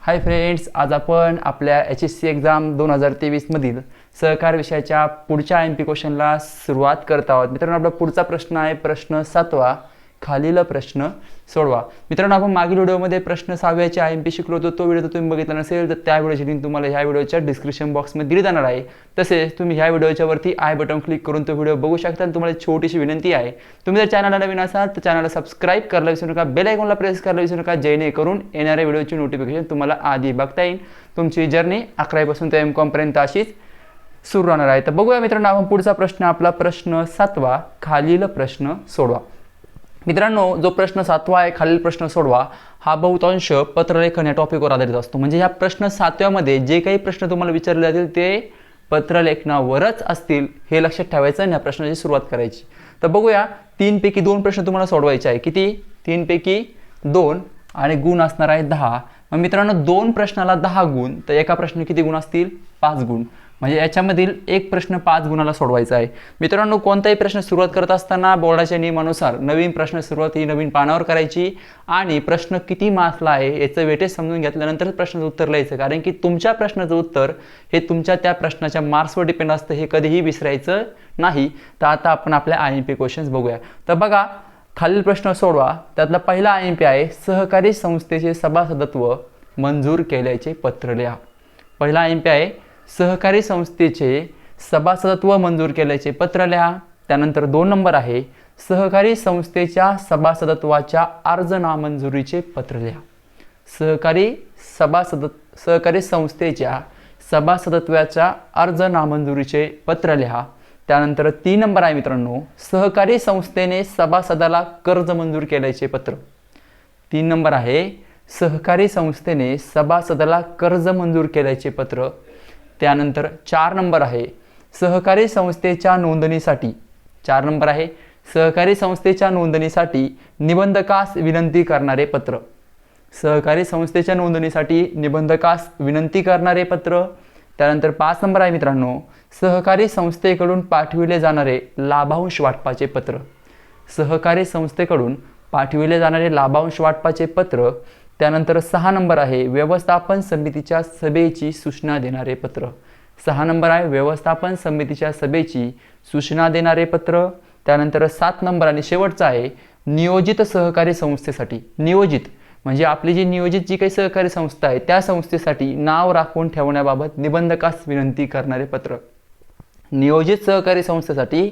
Hi friends आज आपण आपल्या एच एस सी एक्झाम दोन हजार तेवीसमधील सहकार विषयाच्या पुढच्या एम पी क्वेश्चनला सुरुवात करत आहोत. मित्रांनो आपला पुढचा प्रश्न आहे प्रश्न सातवा. खालील प्रश्न सोडवा. मित्रांनो आपण मागील व्हिडिओमध्ये प्रश्न सहाव्याचे आय एम पी शिकलो होतो तो व्हिडिओ जर तुम्ही बघितला नसेल तर त्या व्हिडिओची लिंक तुम्हाला ह्या व्हिडिओच्या डिस्क्रिप्शन बॉक्समध्ये दिली जाणार आहे. तसेच तुम्ही ह्या व्हिडिओच्या वरती आय बटन क्लिक करून तो व्हिडिओ बघू शकता आणि तुम्हाला छोटीशी विनंती आहे. तुम्ही जर चॅनलला नवीन असाल तर चॅनलला सबस्क्राईब करायला विसरू नका बेल आयकॉनला प्रेस करायला विसरू नका जेणेकरून येणाऱ्या व्हिडिओची नोटिफिकेशन तुम्हाला आधी बघता येईल. तुमची जर्नी अकरावीपासून ते एम कॉमपर्यंत अशीच सुरू राहणार आहे. तर बघूया मित्रांनो आपण पुढचा प्रश्न आपला प्रश्न सातवा खालील प्रश्न सोडवा. मित्रांनो जो प्रश्न सातवा आहे खालील प्रश्न सोडवा. हा बहुतांश पत्रलेखन या टॉपिकवर आधारित असतो. म्हणजे या प्रश्न सातव्यामध्ये जे काही प्रश्न तुम्हाला विचारले जातील ते पत्रलेखनावरच असतील हे लक्षात ठेवायचं आणि या प्रश्नाची सुरुवात करायची. तर बघूया तीनपैकी दोन प्रश्न तुम्हाला सोडवायचे आहे. किती? तीनपैकी दोन आणि गुण असणार आहे दहा. मग मित्रांनो दोन प्रश्नाला दहा गुण तर एका प्रश्न किती गुण असतील? पाच गुण. म्हणजे याच्यामधील एक प्रश्न पाच गुणाला सोडवायचा आहे. मित्रांनो कोणताही प्रश्न सुरुवात करत असताना बोर्डाच्या नियमानुसार नवीन प्रश्न सुरुवात ही नवीन पानावर करायची आणि प्रश्न किती मार्क्सला आहे याचं वेटेज समजून घेतल्यानंतरच प्रश्नाचं उत्तर लिहायचं. कारण की तुमच्या प्रश्नाचं उत्तर हे तुमच्या त्या प्रश्नाच्या मार्क्सवर डिपेंड असतं हे कधीही विसरायचं नाही. तर आता आपण आपल्या आय एम पी क्वेश्चन्स बघूया. तर बघा खालील प्रश्न सोडवा. त्यातला पहिला आय एम पी आहे सहकारी संस्थेचे सभासदत्व मंजूर केल्याचे पत्र लिहा. पहिला आय एम पी आहे सहकारी संस्थेचे सभासदत्व मंजूर केल्याचे पत्र लिहा. त्यानंतर दोन नंबर आहे सहकारी संस्थेच्या सभासदत्वाच्या अर्ज नामंजुरीचे पत्र लिहा. सहकारी सभासद सहकारी संस्थेच्या सभासदत्वाच्या अर्ज नामंजुरीचे पत्र लिहा. त्यानंतर तीन नंबर आहे मित्रांनो सहकारी संस्थेने सभासदाला कर्ज मंजूर केल्याचे पत्र. तीन नंबर आहे सहकारी संस्थेने सभासदाला कर्ज मंजूर केल्याचे पत्र. त्यानंतर चार नंबर आहे सहकारी संस्थेच्या नोंदणीसाठी. चार नंबर आहे सहकारी संस्थेच्या नोंदणीसाठी निबंधकास विनंती करणारे पत्र. सहकारी संस्थेच्या नोंदणीसाठी निबंधकास विनंती करणारे पत्र. त्यानंतर पाच नंबर आहे मित्रांनो सहकारी संस्थेकडून पाठविले जाणारे लाभांश वाटपाचे पत्र. सहकारी संस्थेकडून पाठविले जाणारे लाभांश वाटपाचे पत्र त्यानंतर सहा नंबर आहे व्यवस्थापन समितीच्या सभेची सूचना देणारे पत्र. सहा नंबर आहे व्यवस्थापन समितीच्या सभेची सूचना देणारे पत्र त्यानंतर सात नंबर आणि शेवटचा आहे नियोजित सहकारी संस्थेसाठी. नियोजित म्हणजे आपली जी नियोजित जी काही सहकारी संस्था आहे त्या संस्थेसाठी नाव राखून ठेवण्याबाबत निबंधकास विनंती करणारे पत्र. नियोजित सहकारी संस्थेसाठी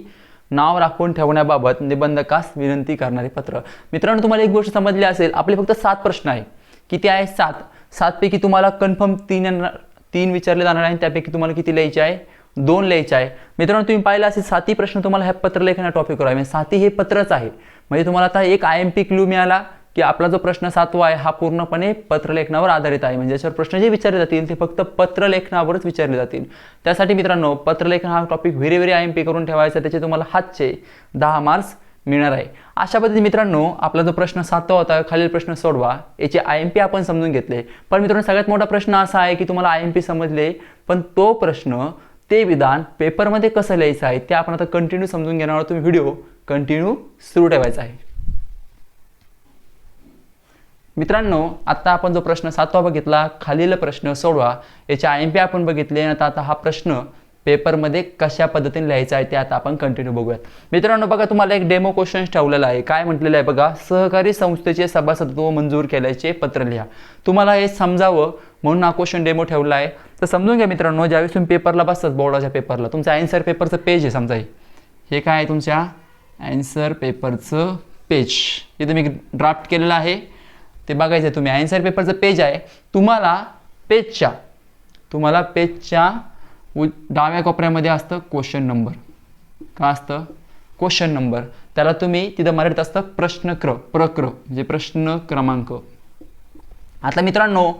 नाव राखून ठेवण्याबाबत निबंधकास विनंती करणारे पत्र. मित्रांनो तुम्हाला एक गोष्ट समजली असेल आपले फक्त सात प्रश्न आहे किती आहे सात. सातपैकी तुम्हाला कन्फर्म तीन तीन विचारले जाणार आहे आणि त्यापैकी तुम्हाला किती लिहायचे आहे? दोन लिहायचे आहे. मित्रांनो तुम्ही पाहिलं असेल साती प्रश्न तुम्हाला ह्या पत्रलेखन या टॉपिकवर आहे म्हणजे साती हे पत्रच आहे. म्हणजे तुम्हाला आता एक आय एम पी क्लू मिळाला की आपला जो प्रश्न सातवा आहे हा पूर्णपणे पत्रलेखनावर आधारित आहे. म्हणजे याच्यावर प्रश्न जे विचारले जातील ते फक्त पत्रलेखनावरच विचारले जातील. त्यासाठी मित्रांनो पत्रलेखन हा topic very very I M P करून ठेवायचा त्याचे तुम्हाला हातचे दहा मार्क्स मिळणार आहे. अशा पद्धतीने मित्रांनो आपला जो प्रश्न सातवा होता खालील प्रश्न सोडवा. याचे आय एम पी आपण समजून घेतले. पण मित्रांनो सगळ्यात मोठा प्रश्न असा आहे की तुम्हाला आय एम पी समजले पण तो प्रश्न ते विधान पेपरमध्ये कसं लिहायचं आहे ते आपण आता कंटिन्यू समजून घेणार आहोत. तुम्ही व्हिडिओ कंटिन्यू सुरू ठेवायचा आहे. मित्रांनो आता आपण जो प्रश्न सातवा बघितला खालील प्रश्न सोडवा. याच्या आय एम पी आपण बघितले आणि आता आता हा प्रश्न पेपरमध्ये कशा पद्धतीने लिहायचा आहे ते आता आपण कंटिन्यू बघूयात. मित्रांनो बघा तुम्हाला एक डेमो क्वेश्चन ठेवलेला आहे. काय म्हटलेलं आहे बघा? सहकारी संस्थेचे सभासदत्व मंजूर केल्याचे पत्र लिहा. तुम्हाला हे समजावं म्हणून हा क्वेश्चन डेमो ठेवला आहे. तर समजून घ्या मित्रांनो ज्यावेळेस तुम्ही पेपरला बसतात बोर्डाच्या पेपरला तुमचं आन्सर पेपरचं पेज आहे समजा हे. काय आहे तुमच्या? आन्सर पेपरचं पेज इथं मी ड्राफ्ट केलेलं आहे. ते बघायचं आहे तुम्ही आयन्सर पेपरचं पेज आहे. तुम्हाला पेजच्या तुम्हाला पेजच्या उ डाव्या कोपऱ्यामध्ये असतं क्वेश्चन नंबर का असतं? क्वेश्चन नंबर त्याला तुम्ही तिथं मराठीत असतं प्रश्नक्र प्रक्र म्हणजे प्रश्न क्रमांक. आता मित्रांनो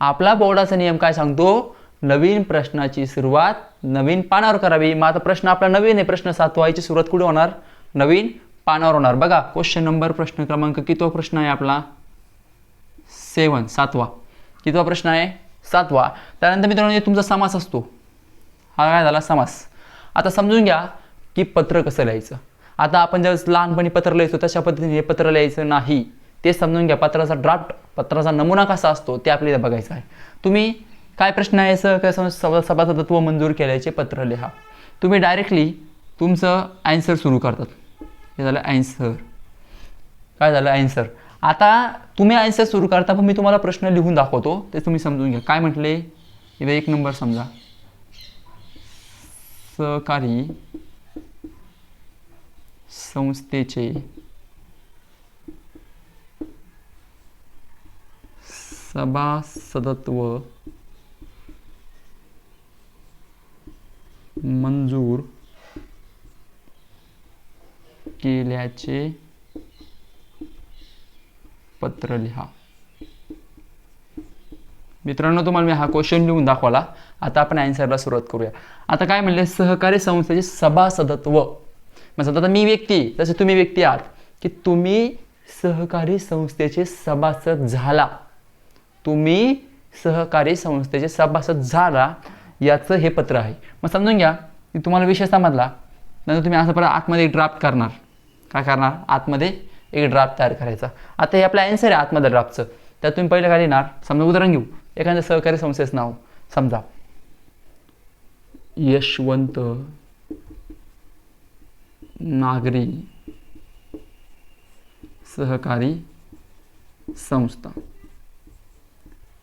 आपला बोर्डाचा नियम काय सांगतो? नवीन प्रश्नाची सुरुवात नवीन पानावर करावी. मग आता प्रश्न आपला नवीन आहे. प्रश्न सातवायची सुरुवात कुठे होणार? नवीन पानावर होणार. बघा क्वेश्चन नंबर प्रश्न क्रमांक किती प्रश्न आहे आपला? सेवन सातवा. कितवा प्रश्न आहे? सातवा. त्यानंतर मित्रांनो तुमचा समास असतो. हा काय झाला? समास. आता समजून घ्या की पत्र कसं लिहायचं. आता आपण ज्यावेळेस लहानपणी पत्र लिहायचो तशा पद्धतीने हे पत्र लिहायचं नाही. ते समजून घ्या. पत्राचा ड्राफ्ट पत्राचा नमुना कसा असतो ते आपल्याला बघायचं आहे. तुम्ही काय प्रश्न आहे? सहकारी काय सभा सभासदत्व मंजूर केल्याचे पत्र लिहा. तुम्ही डायरेक्टली तुमचं ॲन्सर सुरू करतात. हे झालं ॲन्सर काय झालं? ॲन्सर आता तुम्ही आन्सर सुरू करता पण मी तुम्हाला प्रश्न लिहून दाखवतो. ते तुम्ही समजून घ्या. काय म्हटले? इथे एक नंबर समजा. सहकारी संस्थेचे सभासदत्व मंजूर केल्याचे पत्र लिहा. मित्रांनो तुम्हाला मी हा क्वेश्चन लिहून दाखवला. आता आपण अँसरला सुरुवात करूया. आता काय म्हणले? सहकारी संस्थेचे सभासदत्व म्हणजे आता मी व्यक्ती तसे तुम्ही व्यक्ती आहात की तुम्ही सहकारी संस्थेचे सभासद झाला. तुम्ही सहकारी संस्थेचे सभासद झाला याचं हे पत्र आहे. मग समजून घ्या की तुम्हाला विषय समजला. नंतर तुम्ही असं परत आतमध्ये ड्राफ्ट करणार. काय करणार? आतमध्ये एक ड्राफ्ट तयार करायचा. आता हे आपला ॲन्सर आहे आतमध्ये ड्राफ्टचं त्यात तुम्ही पहिलं काय लिहिणार? समजा उदाहरण घेऊ. एखाद्या सहकारी संस्थेचं नाव. समजा. यशवंत नागरी सहकारी संस्था.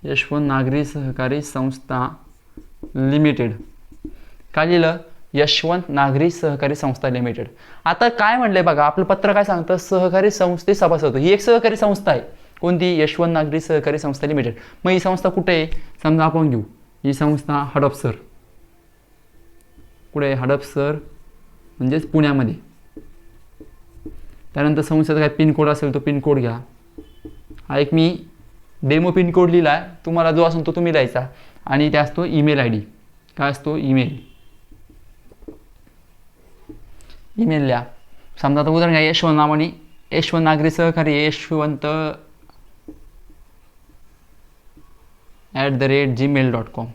यशवंत नागरी सहकारी संस्था लिमिटेड. काय लिहिलं? यशवंत नागरी सहकारी संस्था लिमिटेड. आता काय म्हणलंय बघा आपलं पत्र काय सांगतं? सहकारी संस्थे सभासद. ही एक सहकारी संस्था आहे. कोणती? यशवंत नागरी सहकारी संस्था लिमिटेड. मग ही संस्था कुठे आहे? समजा आपण घेऊ. ही संस्था हडपसर कुठे आहे? हडपसर म्हणजेच पुण्यामध्ये. त्यानंतर संस्थेचा काय पिनकोड असेल तो पिनकोड घ्या. हा एक मी डेमो पिनकोड लिहिला आहे तुम्हाला जो असेल तो तुम्ही द्यायचा आणि त्या असतो ईमेल आय डी. काय असतो? ईमेल. ईमेल समजा आता उदाहरण घ्या यशवंत नावानी यशवंत नागरी सहकारी Yashwant at the rate Gmail dot com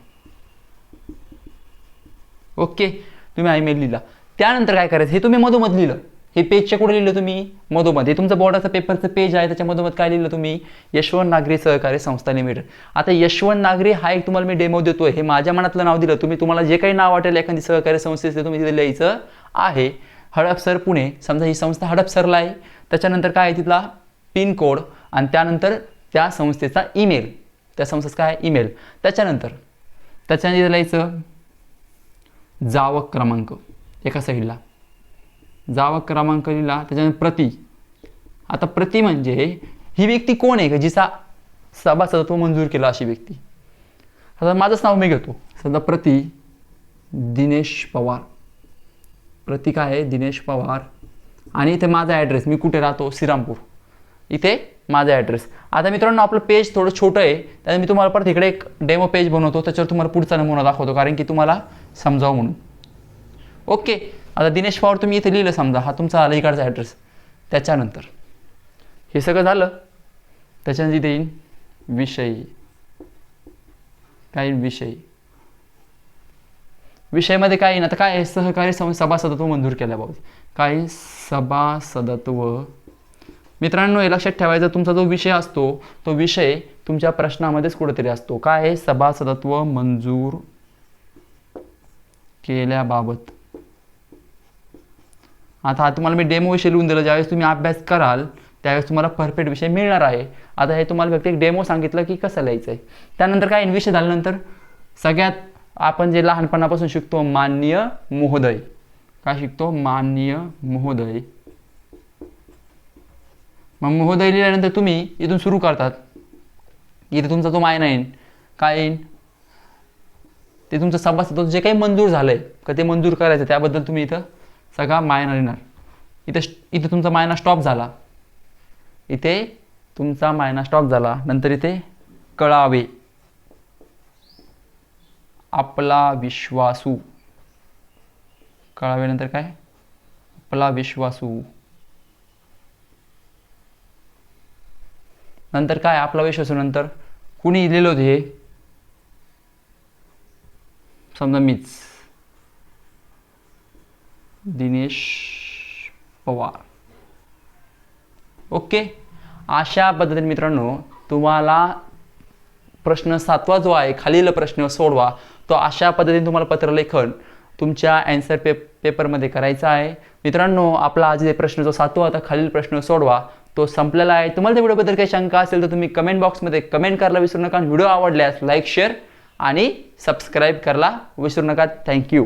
okay तुम्ही हा ईमेल लिहिला. त्यानंतर काय करायचं? हे तुम्ही मधोमध लिहिलं. हे पेजच्या कुठे लिहिलं तुम्ही? मधोमध. हे तुमचं बोर्डाचं पेपरचं पेज आहे त्याच्या मधोमध काय लिहिलं तुम्ही? यशवंत नागरी सहकारी संस्था लिमिटेड आता यशवंत नागरी हा एक तुम्हाला मी डेमो देतोय. हे माझ्या मनातलं नाव दिलं. तुम्ही तुम्हाला जे काही नाव वाटेल एखादी सहकारी संस्थेचं तुम्ही तिथे लिहायचं आहे. हडपसर पुणे. समजा ही संस्था हडपसरला आहे. त्याच्यानंतर काय आहे तिथला? पिनकोड आणि त्यानंतर त्या संस्थेचा ईमेल. त्या संस्थेचा काय? ईमेल. त्याच्यानंतर त्याच्यानंतर लिहायचं? जावक क्रमांक. एका साईडला. जावक क्रमांक लिहिला. त्याच्यानंतर प्रती. आता प्रती म्हणजे ही व्यक्ती कोण आहे? का जिचा सभासदत्व मंजूर केला अशी व्यक्ती. आता माझंच नाव मी घेतो. समजा प्रती दिनेश पवार. प्रतीक आहे दिनेश पवार. आणि इथे माझा ॲड्रेस मी कुठे राहतो? श्रीरामपूर. इथे माझा ॲड्रेस आता मित्रांनो आपलं पेज थोडं छोटं आहे. त्यामुळे मी तुम्हाला परत इकडे एक डेमो पेज बनवतो. त्याच्यावर तुम्हाला पुढचा नमुना दाखवतो कारण की तुम्हाला समजावं म्हणून. ओके आता दिनेश पवार तुम्ही इथे लिहिलं समजा. हा तुमचा आला इकडचा ॲड्रेस त्याच्यानंतर. हे सगळं झालं. त्याच्यानंतर इथे येईन विषयी. काही विषयी. विषयामध्ये काय येईन आता काय आहे? सहकारी सम सभासदत्व मंजूर केल्याबाबत काय? सभासदत्व. मित्रांनो हे लक्षात ठेवायचं तुमचा जो विषय असतो तो विषय तुमच्या प्रश्नामध्येच कुठेतरी असतो. काय? आहे सभासदत्व मंजूर केल्याबाबत. आता हा तुम्हाला मी डेमो विषय लिहून दिलं ज्यावेळेस तुम्ही अभ्यास कराल त्यावेळेस तुम्हाला परफेक्ट विषय मिळणार आहे. आता हे तुम्हाला फक्त एक डेमो सांगितलं की कसं लिहायचं आहे त्यानंतर काय? विषय झाल्यानंतर सगळ्यात आपण जे लहानपणापासून शिकतो मान्य महोदय. काय शिकतो? मान्य महोदय. मग महोदय लिहिल्यानंतर तुम्ही इथून सुरू करतात. इथे तुमचा तो मायना येईन. काय येईन? ते तुमचं सभासद जे काही मंजूर झालंय का ते मंजूर करायचं त्याबद्दल तुम्ही इथं सगळा मायना लिहिणार. इथं इथं तुमचा मायना स्टॉप झाला. इथे तुमचा मायना स्टॉप झाला. नंतर इथे कळावे. आपला विश्वासू. कळावेनंतर काय? आपला विश्वासू. नंतर काय? आपला विश्वासू नंतर कुणी लिहिलं होतं हे? समजा मीच. दिनेश पवार. ओके? अशा पद्धतीने मित्रांनो तुम्हाला प्रश्न सातवा जो आहे खालील प्रश्न सोडवा. तो अशा पद्धतीने तुम्हाला पत्रलेखन तुमच्या अँसर पे पेपरमध्ये करायचा आहे. मित्रांनो आपला आज जे प्रश्न जो सातवा होता खालील प्रश्न सोडवा. तो संपलेला आहे. तुम्हाला त्या व्हिडिओबद्दल काही शंका असेल तर तुम्ही कमेंट बॉक्समध्ये कमेंट करायला विसरू नका व्हिडिओ आवडल्यास लाईक शेअर आणि सबस्क्राईब करायला विसरू नका. थँक्यू